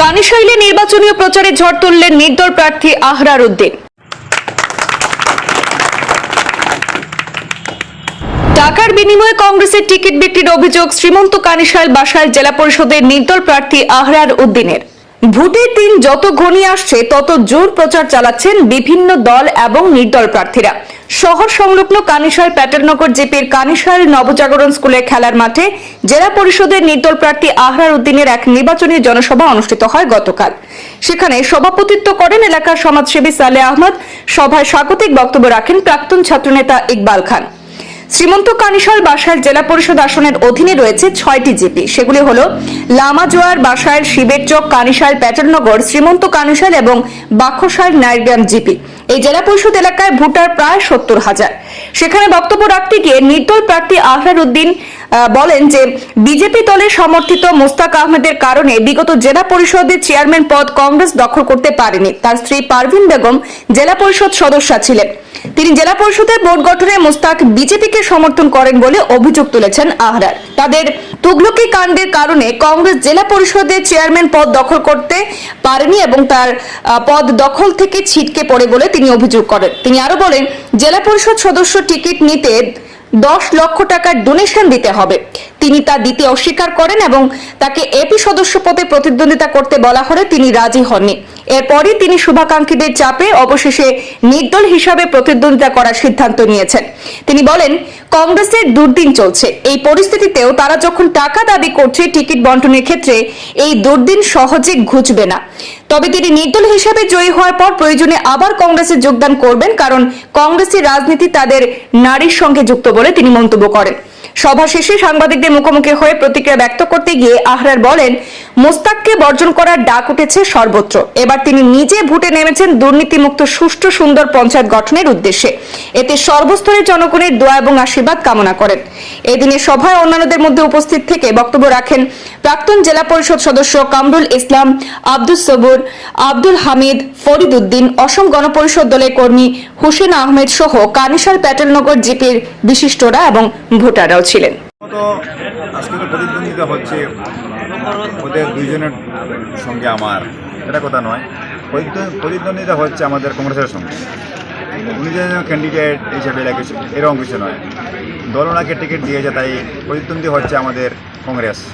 কানিশৈলে নির্বাচনীয় প্রচারে ঝড় তুললেন নির্দল প্রার্থী আহরার উদ্দিন। টাকার বিনিময়ে কংগ্রেসের টিকিট বিক্রির অভিযোগ শ্রীমন্ত কানিশাইল বাসাইল জেলা পরিষদের নির্দল প্রার্থী আহরার উদ্দিনের। ভোটের দিন যত ঘনিয়ে আসছে, তত জোর প্রচার চালাচ্ছেন বিভিন্ন দল এবং নির্দল প্রার্থীরা। শহর সংলগ্ন কানিশাইল প্যাটেলনগর জেপির কানিশাইল নবজাগরণ স্কুলে খেলার মাঠে জেলা পরিষদের নির্দল প্রার্থী আহরার উদ্দিনের এক নির্বাচনী জনসভা অনুষ্ঠিত হয় গতকাল। সেখানে সভাপতিত্ব করেন এলাকার সমাজসেবী সালে আহমদ। সভায় স্বাগতিক বক্তব্য রাখেন প্রাক্তন ছাত্রনেতা ইকবাল খান। শ্রীমন্ত কানিশাল বাসাইল জেলা পরিষদ আসনের অধীনে রয়েছে ছয়টি জিপি। সেগুলি হল লামাজোয়ার বাসায় শিবের চক, কানিশাল, প্যাটেলনগর, শ্রীমন্ত কানিশাল এবং বাক্ষসাইল নাইগ্রাম জিপি। এই জেলা পরিষদ এলাকায় ভোটার প্রায় সত্তর হাজার। সেখানে বক্তব্য রাখতে গিয়ে নির্দল প্রার্থী আহরার উদ্দিন বলেন যে বিজেপি দলের সমর্থিত মোস্তাক আহমেদের কারণে বিগত জেলা পরিষদের চেয়ারম্যান পদ কংগ্রেস দখল করতে পারেনি। তার স্ত্রী পারভিন বেগম জেলা পরিষদ সদস্যা ছিলেন। তিনি জেলা পরিষদের বোর্ড গঠনে মোস্তাক বিজেপিকে সমর্থন করেন বলে অভিযোগ তুলেছেন আহরার। তাদের তুগলকি কাণ্ডের কারণে কংগ্রেস জেলা পরিষদের চেয়ারম্যান পদ দখল করতে পারেনি এবং তার পদ দখল থেকে ছিটকে পড়ে বলে তিনি অভিযোগ করেন। তিনি আরও বলেন, জেলা পরিষদ সদস্য টিকিট নিতে দশ লক্ষ টাকার ডোনেশন দিতে হবে। তিনি তা দিতে অস্বীকার করেন এবং তাকে এপি সদস্য পদে প্রতিদ্বন্দ্বিতা করতে বলা হলে তিনি রাজি হননি। এরপরই তিনি শুভাকাঙ্ক্ষীদের চাপে অবশেষে নির্দল হিসাবে প্রতিদ্বন্দ্বিতা করার সিদ্ধান্ত নিয়েছেন। তিনি বলেন কংগ্রেসের দুর্দিন চলছে। এই পরিস্থিতিতেও তারা যখন টাকা দাবি করছে, টিকিট বন্টনের ক্ষেত্রে এই দুর্দিন সহজে ঘুচবে না। তবে তিনি নির্দল হিসাবে জয়ী হওয়ার পর প্রয়োজনে আবার কংগ্রেসে যোগদান করবেন, কারণ কংগ্রেসের রাজনীতি তাদের নারীর সঙ্গে যুক্ত বলে তিনি মন্তব্য করেন। সভা শেষে সাংবাদিকদের মুখোমুখি হয়ে প্রতিক্রিয়া ব্যক্ত করতে গিয়ে আহরার বলেন, মোস্তাককে বর্জন করার ডাক উঠেছে সর্বত্র। এবার তিনি নিজে ভোটে নেমেছেন দুর্নীতিমুক্ত, সুষ্ঠু, সুন্দর পঞ্চায়েত গঠনের উদ্দেশ্যে। এতে সর্বস্তরের জনগণের দোয়া এবং আশীর্বাদ কামনা করেন। এদিনে সভায় অন্যান্যদের মধ্যে উপস্থিত থেকে বক্তব্য রাখেন প্রাক্তন জেলা পরিষদ সদস্য কামরুল ইসলাম আব্দুল সবুর, আব্দুল হামিদ, ফরিদ উদ্দিন, অসম গণপরিষদ দলের কর্মী হুসেন আহমেদ সহ কানিশাল প্যাটেলনগর জিপির বিশিষ্টরা এবং ভোটাররাও ছিলেন। প্রতিদ্বন্দ্বিতা হচ্ছে ওদের দুইজনের সঙ্গে আমার। এটা কথা নয়। প্রতিদ্বন্দ্ব- প্রতিদ্বন্দ্বিতা হচ্ছে আমাদের কংগ্রেসের সঙ্গে। উনি যে ক্যান্ডিডেট হিসেবে এরকম কিছু নয়। দল ওনাকে টিকিট দিয়েছে, তাই প্রতিদ্বন্দ্বী হচ্ছে আমাদের কংগ্রেস।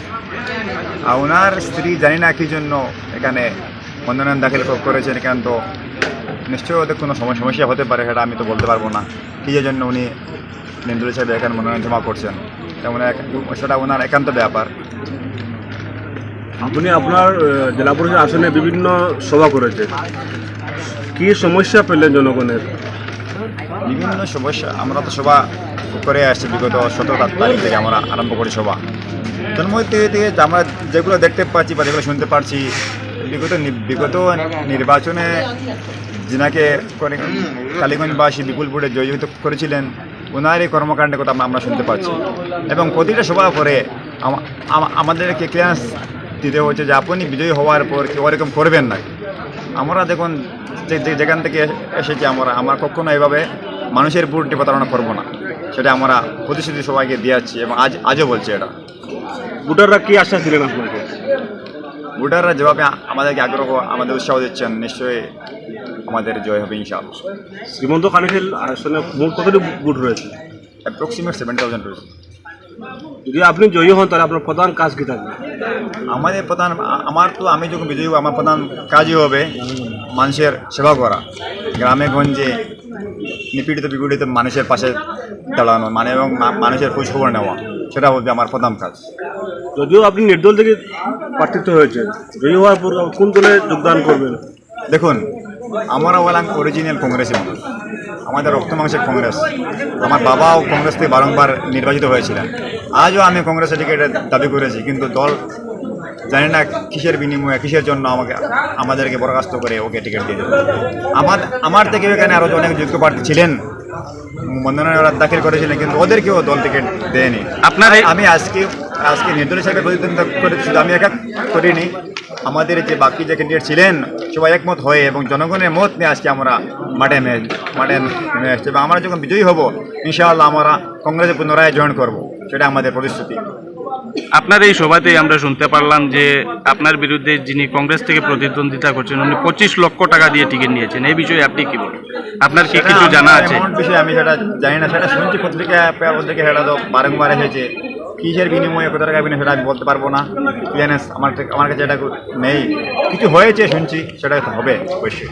আর ওনার স্ত্রী জানি না কি জন্য এখানে মনোনয়ন দাখিল করেছেন, এখানে তো নিশ্চয়ই ওদের কোনো সমস্যা হতে পারে, সেটা আমি তো বলতে পারব না। কী জন্য উনি নিন্দুল হিসাবে এখানে মনোনয়ন জমা করছেন। তেমন সেটা ওনার একান্ত ব্যাপার। আপনি আপনার জেলা পরিষদ আসনে বিভিন্ন সভা করেছেন কি সমস্যা পেলেন জনগণের? বিভিন্ন সমস্যা। আমরা তো সভা করে আসছি বিগত সতেরো তারিখ থেকে আমরা আরম্ভ করি সভা। তার মধ্যে থেকে আমরা যেগুলো দেখতে পাচ্ছি বা যেগুলো শুনতে পারছি বিগত বিগত নির্বাচনে যিনাকে কালীগঞ্জবাসী বিপুলপুরে জয়যুক্ত করেছিলেন ওনার এই কর্মকাণ্ডের কথা আমরা- শুনতে পাচ্ছি। এবং প্রতিটা সভা করে আমা- আমা- আমাদেরকে ক্লিয়ারেন্স দিতে হচ্ছে যে আপনি বিজয়ী হওয়ার পর কেউ এরকম করবেন না। আমরা দেখুন যেখান থেকে এসেছি আমরা আমরা কখনো এভাবে মানুষের বুটটি প্রতারণা করব না। সেটা আমরা প্রতিশ্রুতি সবাইকে দিয়েছি এবং আজ আজও বলছি এটা। ভোটাররা কি আশ্বাস দিলেন আপনাকে? ভোটাররা যেভাবে আমাদেরকে আগ্রহ আমাদের উৎসাহ দিচ্ছেন নিশ্চয়ই আমাদের জয় হবে ইনশাআল্লাহ। শ্রীমন্ত খানিকের আসলে মোট কতটি ভোট রয়েছে? অ্যাপ্রক্সিমেট সেভেন থাউজেন্ড রয়েছে। যদি আপনি জয়ী হন তাহলে আপনার প্রধান কাজ কি থাকবে? আমাদের প্রধান আমার তো আমি যখন বিজয়ী হব আমার প্রধান কাজই হবে মানুষের সেবা করা। গ্রামে গঞ্জে নিপীড়িত বিপীড়িত মানুষের পাশে দাঁড়ানো মানে এবং মানুষের খোঁজখবর নেওয়া সেটা হবে আমার প্রধান কাজ। যদিও আপনি নির্দল থেকে প্রার্থিত হয়েছেন জয়ী হওয়ার পর কোন দলে যোগদান করবেন? দেখুন আমরা হলাম অরিজিনাল কংগ্রেসের মানুষ আমাদের রক্ত মাংসের কংগ্রেস আমার বাবাও কংগ্রেস থেকে বারংবার নির্বাচিত হয়েছিলেন। আজও আমি কংগ্রেসের টিকিটের দাবি করেছি কিন্তু দল জানি না কিসের বিনিময়ে কিসের জন্য আমাকে আমাদেরকে বরখাস্ত করে ওকে টিকিট দিয়ে আমার আমার থেকে এখানে আরও অনেক যোগ্য প্রার্থী ছিলেন। মনোনয়ন ওরা দাখিল করেছিলেন কিন্তু ওদেরকেও দল টিকিট দেয়নি। আপনার আমি আজকে আজকে নির্দল হিসাবে প্রতিদ্বন্দ্বিতা করেছি আমি একা করিনি। আমাদের যে বাকি যে ক্যান্ডিডেট ছিলেন সবাই একমত হয়ে এবং জনগণের মত নিয়ে আজকে আমরা মাঠে মাঠে নেমে আসছি এবং আমরা যখন বিজয়ী হব ইনশাআল্লাহ আমরা কংগ্রেসে পুনরায় জয়েন করব। সেটা আমাদের প্রতিশ্রুতি আপনার এই সভাতেই আমরা শুনতে পারলাম যে আপনার বিরুদ্ধে যিনি কংগ্রেস থেকে প্রতিদ্বন্দ্বিতা করছেন উনি পঁচিশ লক্ষ টাকা দিয়ে টিকিট নিয়েছেন। এই বিষয়ে আপনি কি বলেন আপনার কি কিছু জানা আছে? বিষয়ে আমি সেটা জানি না। সেটা শুনছি পত্রিকা পেপার থেকে সেটা তো বারংবার এসেছে। কিসের বিনিময়ে কত টাকা বিনিময় সেটা আমি বলতে পারব না। ক্লিয়ারেন্স আমার আমার কাছে এটা নেই। কিছু হয়েছে শুনছি, সেটা হবে, অবশ্যই।